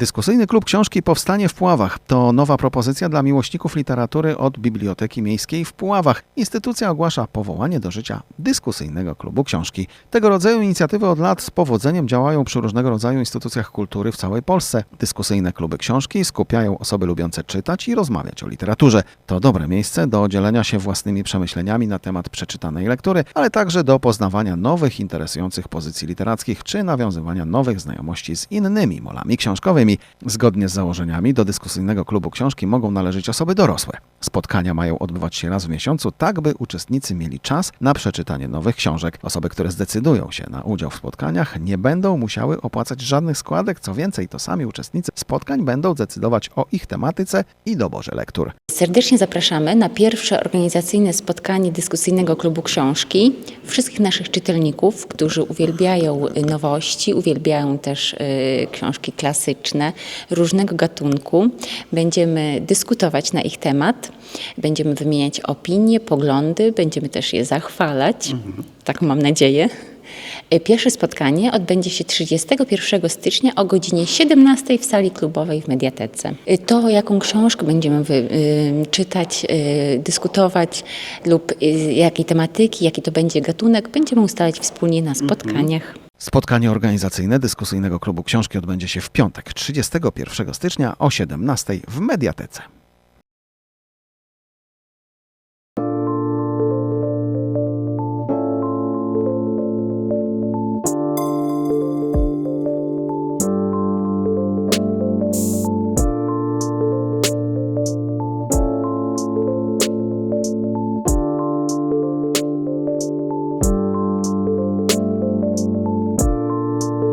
Dyskusyjny klub książki powstanie w Puławach. To nowa propozycja dla miłośników literatury od Biblioteki Miejskiej w Puławach. Instytucja ogłasza powołanie do życia dyskusyjnego klubu książki. Tego rodzaju inicjatywy od lat z powodzeniem działają przy różnego rodzaju instytucjach kultury w całej Polsce. Dyskusyjne kluby książki skupiają osoby lubiące czytać i rozmawiać o literaturze. To dobre miejsce do dzielenia się własnymi przemyśleniami na temat przeczytanej lektury, ale także do poznawania nowych, interesujących pozycji literackich czy nawiązywania nowych znajomości z innymi molami książkowymi. Zgodnie z założeniami do dyskusyjnego klubu książki mogą należeć osoby dorosłe. Spotkania mają odbywać się raz w miesiącu, tak by uczestnicy mieli czas na przeczytanie nowych książek. Osoby, które zdecydują się na udział w spotkaniach, nie będą musiały opłacać żadnych składek. Co więcej, to sami uczestnicy spotkań będą decydować o ich tematyce i doborze lektur. Serdecznie zapraszamy na pierwsze organizacyjne spotkanie dyskusyjnego klubu książki. Wszystkich naszych czytelników, którzy uwielbiają nowości, uwielbiają też y, książki klasyczne, różnego gatunku. Będziemy dyskutować na ich temat, będziemy wymieniać opinie, poglądy, będziemy też je zachwalać. Tak mam nadzieję. Y, Pierwsze spotkanie odbędzie się 31 stycznia o godzinie 17 w sali klubowej w Mediatece. Y, To, jaką książkę będziemy y, czytać, dyskutować lub jakiej tematyki, jaki to będzie gatunek, będziemy ustalać wspólnie na spotkaniach. Spotkanie organizacyjne dyskusyjnego klubu książki odbędzie się w piątek 31 stycznia o 17 w Mediatece.